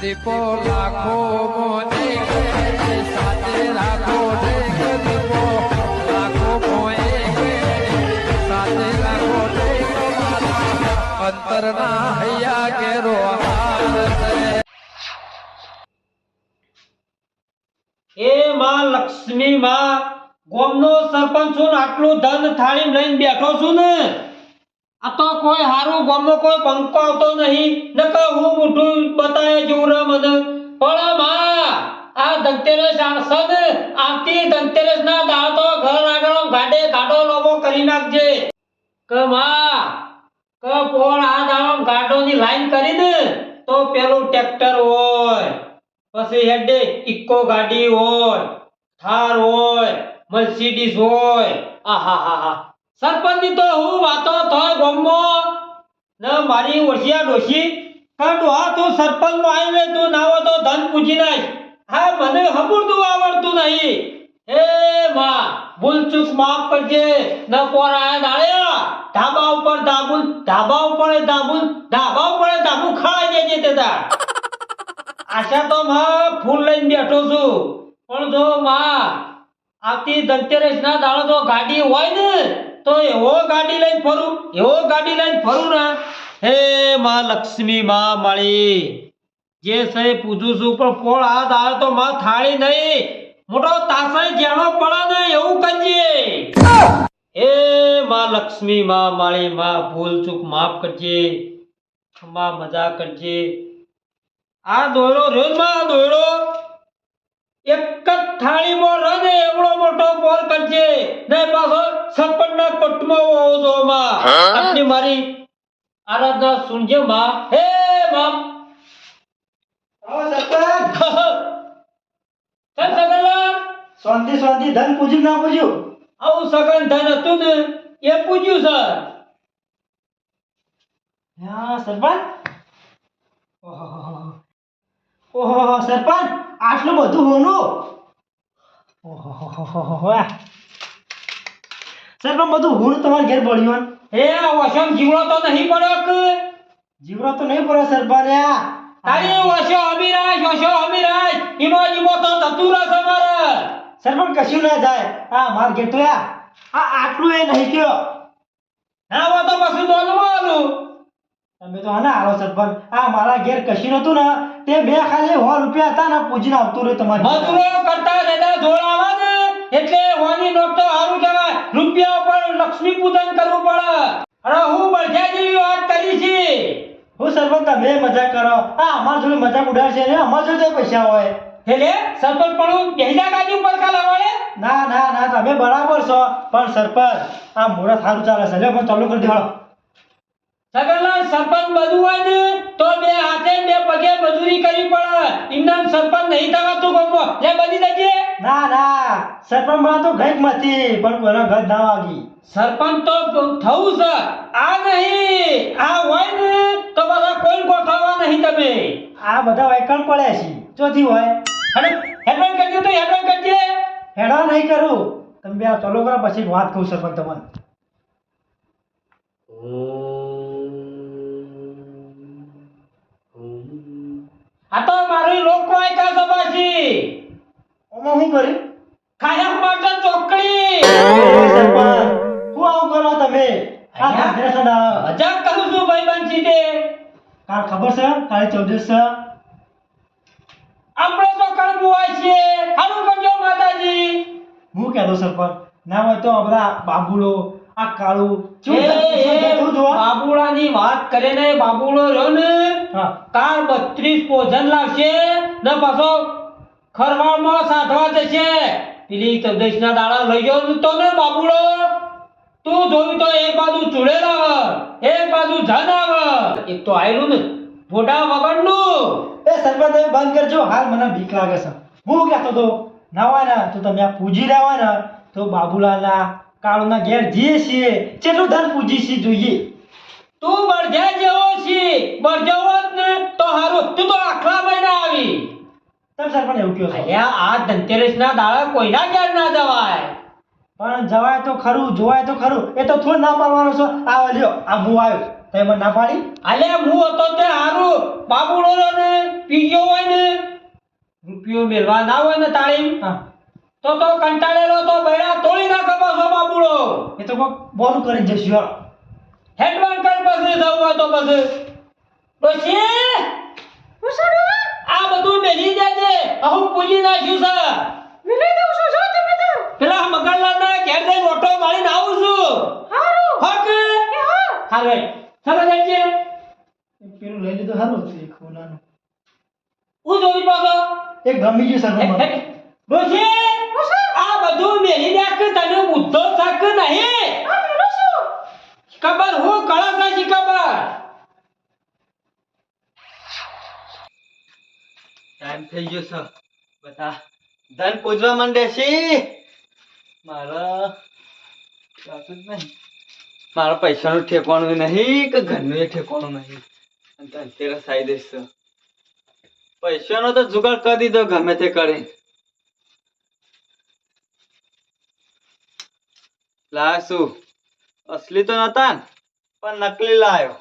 દીપો, લાખો મોને સાથે રાખો દીપો. એ માં લક્ષ્મી માં, ગોમનો સરપંચ છું આટલું ધન થાળી લઈને બેઠો છું ને. કોઈ હારું ગોમનો કોઈ પંખો આવતો નહીં. નકર હું મોઢું બતાય જેવું રે પણ માં આ ધનતેરસ સદ આવતી ધનતેરસ ના તો ઘર આગળ ગાડે ગાડો લોબો કરી નાખજે. કે માં કે પોળ આ દાડો ની લાઈન કરી દે તો પેલું ટ્રેક્ટર હોય. પછી હેડે ઇકો ગાડી હોય, થાર હોય, મર્સિડીઝ હોય. આહા હા હા સરપંચની તો હું વાતો થાય ગમો. ન મારી ઓળશિયા ડોશી કાં ડોહા તો સરપંચ નો આવીને તો નાવો તો ધન પૂછી નાખ. હા, મને હબુરતું આવડતું નહીં. હે માં, ભૂલ ચૂક માફ કરજે. ન કોરાયા દાળ્યા ધાબા ઉપર દાબુલ ધાબા ઉપર દાબુલ ધાબા ઉપર દાબુ ખાઈ દેજે તે દાળ આશા તો માં ફૂલ લઈને બેઠો છું. પણ જો માં, આવતી ધનતેરસ ના દાડો તો ગાડી હોય ને તો એવો ગાડી લઈને ફરું, એવો ગાડી લઈને ફરું ને, હે માં લક્ષ્મી, માં માળી. જે સહી પૂછું છું, પણ પોળ આ આવે તો માં થાળી નહીં. મોટો તાસાઈ જેણો પડે ને એવું કરજે હે માં લક્ષ્મી, માં માળી, માં ભૂલ ચૂક માફ કરજે, માં મજા કરજે. આ રહ્યો ને માં દોરો એક જ થાળીમાં રહે એવડો મોટો બોલ કરજે. ને પાછો સપનના પટમાં આવો છો માં આટલી મારી આરાધના સુનજે માં. હે માં આવો સરપંચ. ચલ સગનલાલ શાંતિ શાંતિ ધન પૂજ્યું ના પૂજ્યું? આવું સગન ધન હતું ને એ પૂજ્યું સર. હા સરપંચ? ઓહો ઓહો સરપંચ આટલું બધું હોનું? ઓહો વાહ સરપંચ બધું હું તમારા ઘેર પડ્યું એ વસમ જીવડો તો નહીં પડ્યો કે? જીવડો તો નહીં પડ્યો સર પણ તારી વસો અમીરાજ વસો અમીરાજ ઈમો ઈમો તો થતું રહે સર સર પણ કશું ના જાય. આ માર ઘેર તો આ આટલું એ નહીં કયો ના હોય તો પછી આલું. તમે તો આના આવો સરપંચ આ મારા ઘેર કશી નતું ને? તે બે ખાલી સો રૂપિયા હતા ને પૂજીને આવતું રહ્યું તમારે મજૂરો કરતા દાદા જોડાવા ને એટલે હોની નોટ તો સારું કહેવાય. રૂપિયા ઉપર લક્ષ્મી પૂજન કરવું પડે. અરે હું બળજા જેવી વાત કરી છે. હું સરપંચ તમે મજાક કરો. આ અમાર જોડે મજાક ઉડાડશે ને અમાર જોડે પૈસા હોય. એટલે સરપંચ પણ બેહજા ગાડી ઉપર કા વળે ના? ના ના તમે બરાબર છો. પણ સરપંચ આ મુહૂર્ત સારું ચાલે છે. લે પણ ચાલુ કરી દેવાળો સગરલાલ સરપંચ બધું હોય ને તો બે હાથે બે પગે મજૂરી કરવી પડે. ઇમનામ સરપંચ નહીં થવાતું ગમો. લે બની દેજે. ના ના. સરપંચમાં તો ઘઈક મતી પણ મને ઘર ના વાગી. સરપંચ તો થવું છે. આ નહીં. આ હોય ને તો બધા કોઈ ગોઠવવા નહીં તમે? આ બધા વાયકણ પડ્યા છે. ચોથી હોય. અને હેડવાન કરજો તો હેડવાન કરજે. હેડા નહીં કરું. તમે બે આ ચાલુ કરો પછી વાત કહું સરપંચ તમને. આ તો મારી લોકવાયકા સભા છે ઓમાં શું કર્યું ખાયક માટે ચોકડી. શું આવું કરો તમે? મજાક કરું છું ભાઈ બન સીધે કાલ ખબર છે? કાલે ચૌદસ છે. આપણે તો કરવું હોય છે હારું કરજો માતાજી. હું કહેતો સરપંચ? ના હોય તો આ બાબુલો આ કાળું બાબુડાની વાત કરે ને બાબુડો રહ્યો ને કાર બત્રીસ પોઝન લાવશે ને પાછો ખરવાડમાં સાધવા જશે. પેલી ચૌદશ ના દાડા લઈ ગયો તો ને તું જોયું તો એક બાજુ ચૂડેલ આવે એક બાજુ જન આવે. એક તો આયલું ને ફોટા વગરનું એ સરપંચ બંધ કરજો. હાલ મને બીક લાગે છે. હું કહેતો તો ના હોય ને તો તમે આ પૂજી રહ્યા હોય ને તો બાબુલાલના કાળુના ઘેર જઈએ છીએ કેટલું ધન પૂજી છીએ જોઈએ. તું બળજા જેવો છે બળજાવો જ ને તો હારું તું તો આખલા મહિના આવી. તમે પણ એવું કહો છો. અલ્યા આ ધનતેરસ ના દાડા કોઈના ઘેર ના જવાય? પણ જવાય તો ખરું જોવાય તો ખરું. એ તો થોડું ના પાડવાનો છો. આ લ્યો આ હું આવ્યો. તમે મને ના પાડી? અલે હું હતો તે હારું. બાબુડો ને પીજો રૂપિયો મેળવા ના હોય ને તાળીમ હા. તો તો કંટાળેલો તો બૈરા તોડી નાખો પાછો બાપુડો. એ તો કોક બોલ કરીને જઈશું હાલો. હેડવાન કર પછી જવું હોય તો પછી. ડોશી આ બધું મેલી દેજે હું પૂજી નાખ્યું છે. મેલી દઉં છું જો તમે તો? પેલા મગનલાલ ના ઘેર જઈને ઓટો મારીને આવું છું. હારું. હક? હારું હેડ. ચાલો જઈએ પેલું લઈ લીધું સારું હતું એક હું જોઈ પાછો. એક ગમી ગયું સર. ડોશી આ બધું મેલી દે કે તને મુદ્દો શક નહીં. ખબર હું કળા નથી ખબર? ટાઈમ થઈ ગયો છે. બધા ધન પૂજવા માંડે છે. મારા કશું જ નહીં. મારા પૈસાનું ઠેકવાનું નહીં કે ઘરનું એ ઠેકવાનું નહીં? અને ધનતેરસ આવી દઈશ. પૈસાનો તો જુગાડ કરી દીધો ગમે તે કરી લાય શું? અસલી તો નતા ને પણ નકલી લાયો.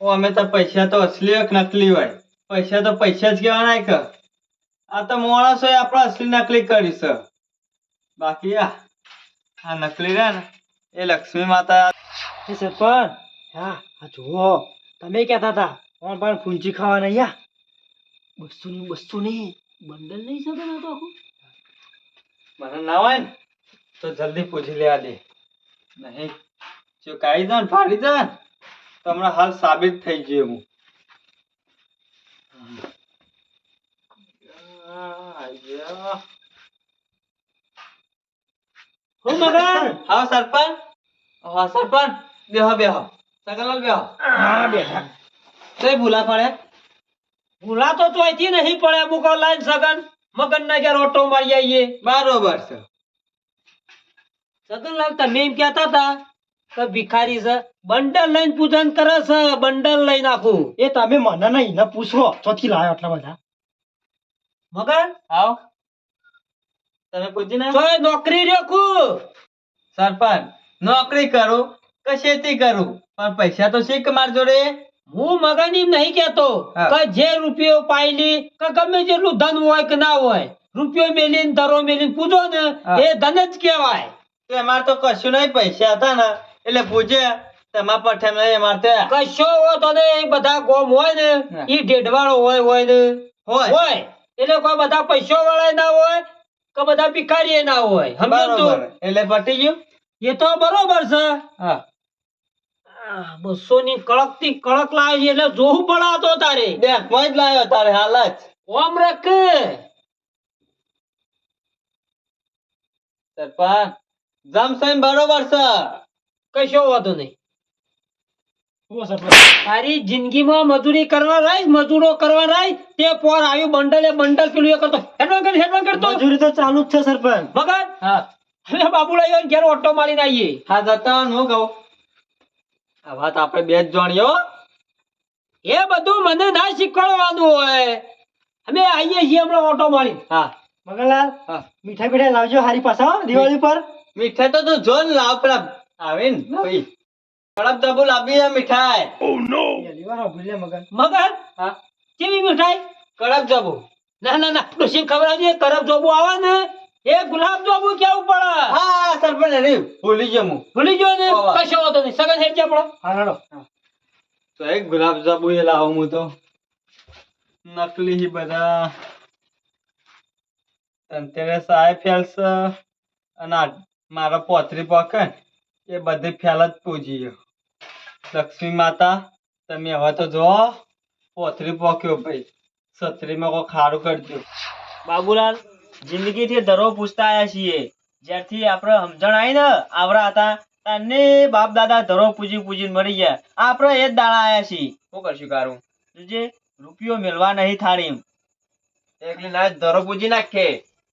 ઓ અમે તો પૈસા તો અસલી હોય નકલી હોય. પૈસા તો પૈસા જ કહેવાના કે? આ તો માણસો આપણે અસલી નકલી કરી છે. બાકી આ આ નકલી રહે ને એ લક્ષ્મી માતા એ સરપંચ હા આ જુઓ. તમે કહેતા હતા કોણ પણ ફૂંચી ખાવાના યા. બસો ની બસો ની બંડલ નહીં છે તમે તો આખું? મને ના હોય ને તો જલ્દી પૂછી લે આજે નહીં જો કાઢી દો ને ફાડી દે તો હમણાં હાલ સાબિત થઈ ગયું હું. હું મગન? હા સરપંચ. હા સરપંચ. બેહો બેહો. સગલાલ બેહો. હા બેઠા. કઈ ભૂલા પડે? ભૂલા તો ચોયથી નહીં પડે મુકો લાઈન સગન. મગન ના ઘેર ઓટો મારી આવીએ બરોબર છે. સગનલાલ તમે એમ કહેતા હતા કે ભિખારી છે બંડલ લઈને પૂજન કરે છે બંડલ લઈને આખું. એ તમે મને નહીં ને પૂછો. ચોથી લાયો આટલા બધા. મગર આવ. તમે પૂછી ને ચોય નોકરી રેખું. સરપંચ નોકરી કરું કે ખેતી કરું? પણ પૈસા તો શીખ માર જોડે હું મગન એમ નહીં કેતો. કે જે રૂપિયો પાયલી કે ગમે જેટલું ધન હોય કે ના હોય રૂપિયો મેલીન ધરો મેલીન પૂજો ને એ ધન જ કહેવાય. તો અમારે તો કશું નહીં પૈસા હતા ને. એટલે પૂછે તમાર પઠે નહીં અમારે તો. કશો હોય તો ને બધા ગોમ હોય ને. ઈ ઢેઢવાળો હોય હોય ને. હોય. હોય. એટલે કોઈ બધા પૈસો વાળા ના હોય કે બધા ભિખારી ના હોય. સમજો તું? એટલે પટી ગયું? એ તો બરોબર છે. હા. બસો ની કડકથી કડક લાવી એટલે જોવું પડાતો તારે. માં જ લાવ્યો તારે હાલ જ. ઓમ રખ. સરપંચ. એમ બરોબર છે. કશો વાંધો નહીં. તારી જિંદગીમાં મજૂરી કરવા રાઈ મજૂરો કરવા રાઈ તે પોર આવ્યું બંડલે બંડલ પેલું એ કરતો. હેડવાન કરી હેડવાન કરતો. મજૂરી તો ચાલુ જ છે સરપંચ. મગર હા. આવ્યો ને ઘેર ઓટો મારીને આવીએ હા જતા નો કહો. આ વાત આપણે બે જ જાણીએ એ બધું મને ના શીખવાડવાનું હોય. અમે આવીએ છીએ હમણાં ઓટો મારી હા. મગનલાલ હા. મીઠાઈ પીઠાઈ લાવજો હારી પાછા દિવાળી પર. મીઠાઈ તો તું જો ને લાવ પેલા આવે ને ભાઈ. કડક ડબ્બુ લાવી હે મીઠાઈ. ઓ નો સાંભળ્યું લે મગન. મગન? હા. કેવી મીઠાઈ? કડક ડબ્બુ ના ના ના ડોશી ખબર આવજે કરબ જોબુ આવે ને એ ગુલાબ જોબુ કેવું પડે? હા સરપંચ અરે ભૂલી ગયો હું. ભૂલી ગયો ને. કશો હતો નહીં. સગન હેડ જા પડો. હા હાડો તો એક ગુલાબ જાંબુ એ લાવું હું તો. નકલી હી બધા. ધનતેરસ આય ફેલ્સ અને મારા પોતરી પોકન એ બધી ફેલ જ પૂજી લક્ષ્મી માતા તમે હવે તો જો પોતરી પોક્યો ભાઈ. છત્રીમાં કોઈ ખાડું કરજો. બાબુલાલ જિંદગીથી ધરો પૂછતા આવ્યા છીએ. જ્યારથી આપણે સમજણ આવી ને આવરા હતા તને બાપ દાદા ધરો પૂજી પૂજીને મરી ગયા. આપણે એ જ દાડા આવ્યા છીએ. શું કરશું કારું? જોજે રૂપિયો મેળવા નહીં થાળી એકલી ના ધરો પૂજી નાખે.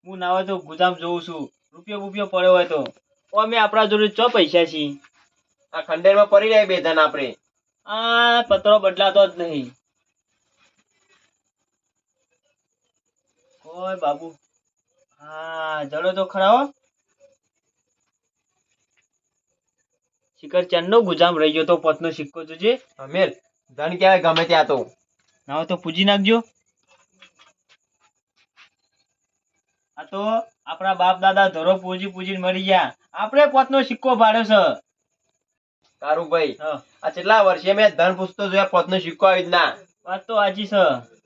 હું ના હોય તો ગુજામ જોઉં છું. રૂપિયો બુપિયો પડ્યો હોય તો. અમે આપણા જોડે ચો પૈસા છીએ? આ ખંડેરમાં પડી જાય બે જણ આપણે. આ પત્રો બદલાતો જ નહીં. ઓય બાબુ. હા જડો તો ખરાવો શિખર ચાંદનો ગુજામ રહી ગયો તો પોતનો સિક્કો જોજે. અમીર ધન ક્યારે ગમે ત્યાં તો? ના તો પૂજી નાખજો. આ તો આપણા બાપ દાદા ધરો પૂજી પૂજીને મરી ગયા. આપણે પોતનો સિક્કો પાડ્યો છે. તારું ભાઈ આ કેટલા વર્ષે મેં ધન પૂછતો જોયા પોતનો સિક્કો આવી ના વાત તો આજી છે.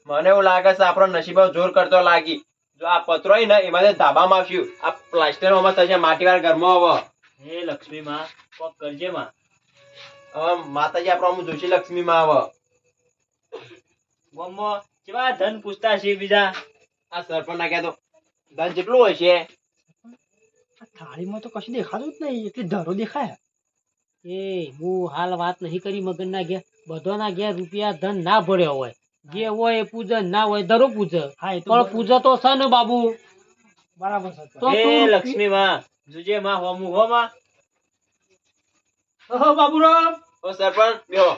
મને એવું લાગે છે આપણો નસીબ જોર કરતો લાગી. જો આ પત્રો ને એમાં ધાબામાં આવશું. આ પ્લાસ્ટરમાં થશે માટીવાળા ઘરમાં આવો હે લક્ષ્મી માં કોક કરજે માં. હવે માતાજી આપણો અમુક જોશી લક્ષ્મી માં આવે ગામમાં કેવા ધન પૂછતા છે બીજા? આ સરપંચ ના કહેતો ધન જેટલું હોય છે. થાળીમાં તો કશું દેખાતું જ નહીં. એટલે ધરો દેખાય. એ હું હાલ વાત નહીં કરી મગનના ઘેર. બધાના ઘેર રૂપિયા ધન ના ભર્યો હોય. જે હોય એ પૂજન ના હોય ધરો પૂજ. હા એ પણ પૂજ તો છે ને બાબુ? બરાબર તો હે લક્ષ્મી માં જોજે માં હોમું હો માં. ઓહો બાબુરામ. ઓ સરપંચ બેહો.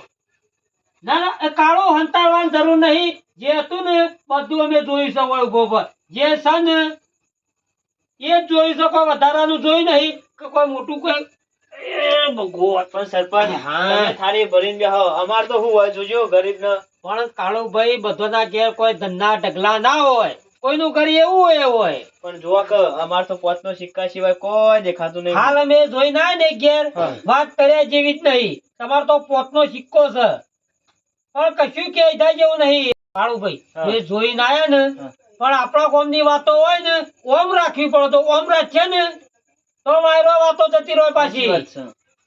ના ના એ કાળો હંતાડવાની જરૂર નહીં. જે હતું ને બધું અમે જોઈ શકો ગોબર જે છે ને એ જોઈ શકો વધારાનું જોઈ નહીં કે કોઈ મોટું કોઈ ભગવાન સરપંચ હા. થાળી ભરીને બેહો. અમાર તો શું હોય જોજો ગરીબ ને પણ કાળુભાઈ બધાના ઘેર કોઈ ધનના ઢગલા ના હોય. કોઈનું ઘર એવું હોય હોય. પણ જોવા કે અમાર તો પોતનો સિક્કા સિવાય કોઈ દેખાતું નહીં. હાલ અમે જોઈ ના ને ઘેર. વાત કર્યા જેવી જ નહીં. તમારો તો પોતનો સિક્કો છે. પણ કશું કે થાય જેવું નહીં. કાળુભાઈ જોઈ ના જોઈને આયા ને. પણ આપણા કોમની વાતો હોય ને ઓમ રાખવી પડે તો ઓમ રાખીએ ને તો વાયરો વાતો જતી રહે પાછી.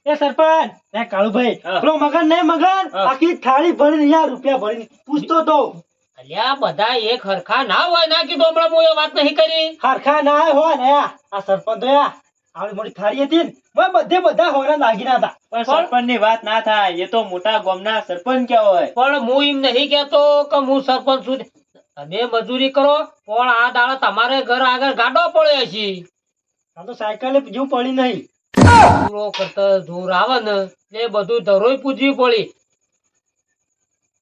એ સરપંચ એ કાળુભાઈ પેલો મગન નહીં મગન આખી થાળી ભરીને યાર રૂપિયા ભરીને. પૂછતો તો. અલ્યા બધા એક હરખા ના હોય ના કીધું હમણાં હું એ વાત નહીં કરી. હરખા ના હોય ને આ. સરપંચ તો આવડી મોટી થાળી હતી ને બધે બધા હોરા લાગીના હતા. પણ સરપંચની વાત ના થાય એ તો મોટા ગામના સરપંચ કે હોય પણ હું એમ નહીં કેતો કે હું સરપંચ છું. તમે મજૂરી કરો પણ આ દાડો તમારે ઘર આગળ ગાડો પડ્યો છે. આ તો સાયકલે જેવું પડી નહીં. પૂરો કરતા જોર આવે ને એ બધું ધરોય પૂજવી પડી.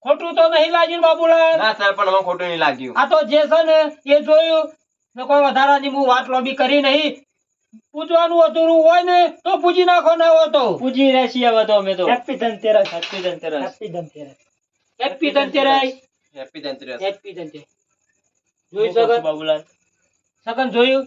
ખોટું તો નહીં લાગ્યું બાબુલાલ? ના સર પણ અમે ખોટું નહીં લાગ્યું. આ તો જે છે ને એ જોયું. ને કોઈ વધારાની હું વાત લોબી કરી નહીં. પૂજવાનું અધૂરું હોય ને તો પૂજી નાખો ને હોય તો. પૂજી રહેશી હવે તો અમે તો. Happy Dhanteras happy Dhanteras happy Dhanteras happy Dhanteras happy Dhanteras happy Dhanteras છું સગન? બાબુલાલ. સગન જોયું?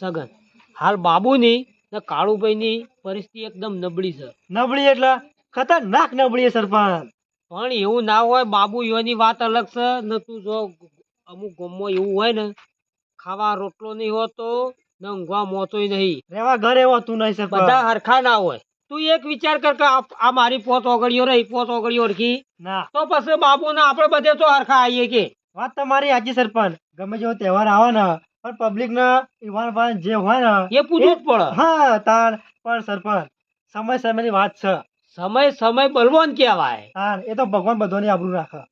સગન. હાલ બાબુની ને કાળુભાઈની પરિસ્થિતિ એકદમ નબળી છે. નબળી એટલે? ખતરનાક નબળી છે સરપંચ. પણ એવું ના હોય બાબુ યોની વાત અલગ છે. ને તું જો અમુક ગમો એવું હોય ને ખાવા રોટલો નહીં હોતો ને ઊંઘવા મોતો નહીં. રેવા ઘરે હોતું નહીં બધા હરખા ના હોય. તું એક વિચાર કર કે આ મારી પોત ઓગળીઓ રહી પોત ઓગળીઓ ઓળખી. ના. તો પછી બાપુ ને આપણે બધે તો હરખા આવીએ કે. વાત તમારી આજે સરપંચ. ગમે જેવો તહેવાર આવે ને પણ પબ્લિક ને ઇવાન વાન જે હોય ને એ પૂછવું જ પડે. હા તાર પણ સરપંચ સમય સમયની વાત છે. સમય સમય બલવાન કહેવાય. હા એ તો ભગવાન બધાની આબરૂ રાખે.